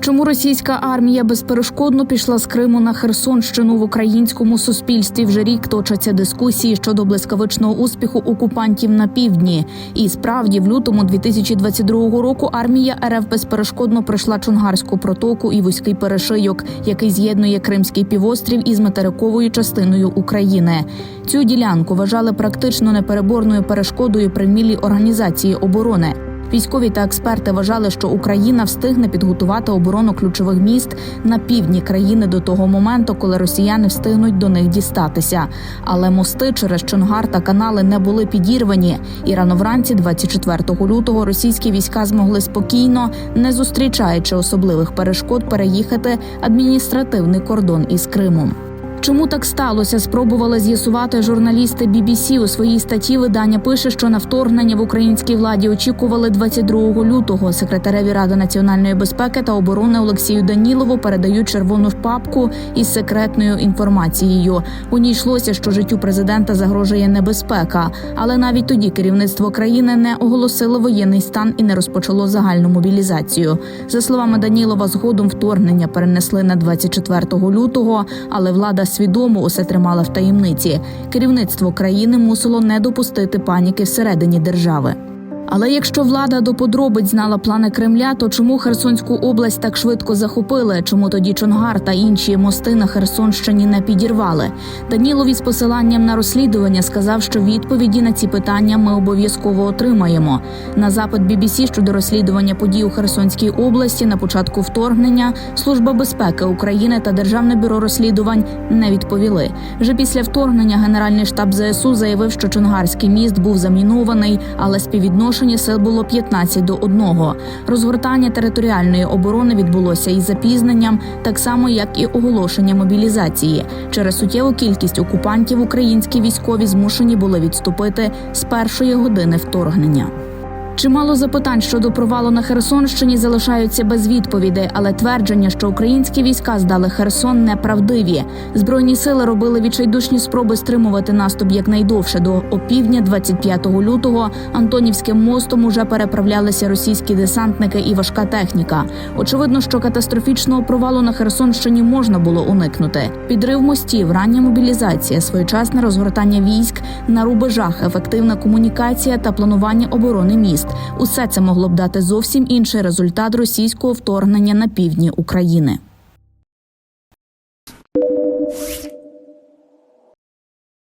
Чому російська армія безперешкодно пішла з Криму на Херсонщину в українському суспільстві вже рік точаться дискусії щодо блискавичного успіху окупантів на півдні? І справді, в лютому 2022 року армія РФ безперешкодно пройшла Чонгарську протоку і вузький перешийок, який з'єднує Кримський півострів із материковою частиною України. Цю ділянку вважали практично непереборною перешкодою при вмілій організації оборони. Військові та експерти вважали, що Україна встигне підготувати оборону ключових міст на півдні країни до того моменту, коли росіяни встигнуть до них дістатися. Але мости через Чонгар та канали не були підірвані. І рано вранці, 24 лютого, російські війська змогли спокійно, не зустрічаючи особливих перешкод, переїхати адміністративний кордон із Кримом. Чому так сталося? Спробували з'ясувати журналісти BBC. у своїй статті. Видання пише, що на вторгнення в українській владі очікували 22 лютого. Секретареві Ради національної безпеки та оборони Олексію Данілову передають червону папку із секретною інформацією. У ній йшлося, що життю президента загрожує небезпека. Але навіть тоді керівництво країни не оголосило воєнний стан і не розпочало загальну мобілізацію. За словами Данілова, згодом вторгнення перенесли на 24 лютого, але влада свідомо усе тримала в таємниці. Керівництво країни мусило не допустити паніки всередині держави. Але якщо влада до подробиць знала плани Кремля, то чому Херсонську область так швидко захопили? Чому тоді Чонгар та інші мости на Херсонщині не підірвали? Данілові з посиланням на розслідування сказав, що відповіді на ці питання ми обов'язково отримаємо. На запит BBC щодо розслідування подій у Херсонській області на початку вторгнення Служба безпеки України та Державне бюро розслідувань не відповіли. Вже після вторгнення Генеральний штаб ЗСУ заявив, що Чонгарський міст був замінований, але співвідношення сил було 15 до 1. Розгортання територіальної оборони відбулося із запізненням, так само як і оголошення мобілізації. Через суттєву кількість окупантів українські військові змушені були відступити з першої години вторгнення. Чимало запитань щодо провалу на Херсонщині залишаються без відповідей, але твердження, що українські війська здали Херсон, неправдиві. Збройні сили робили відчайдушні спроби стримувати наступ якнайдовше. До опівдня 25 лютого Антонівським мостом уже переправлялися російські десантники і важка техніка. Очевидно, що катастрофічного провалу на Херсонщині можна було уникнути. Підрив мостів, рання мобілізація, своєчасне розгортання військ на рубежах, ефективна комунікація та планування оборони міст. Усе це могло б дати зовсім інший результат російського вторгнення на півдні України.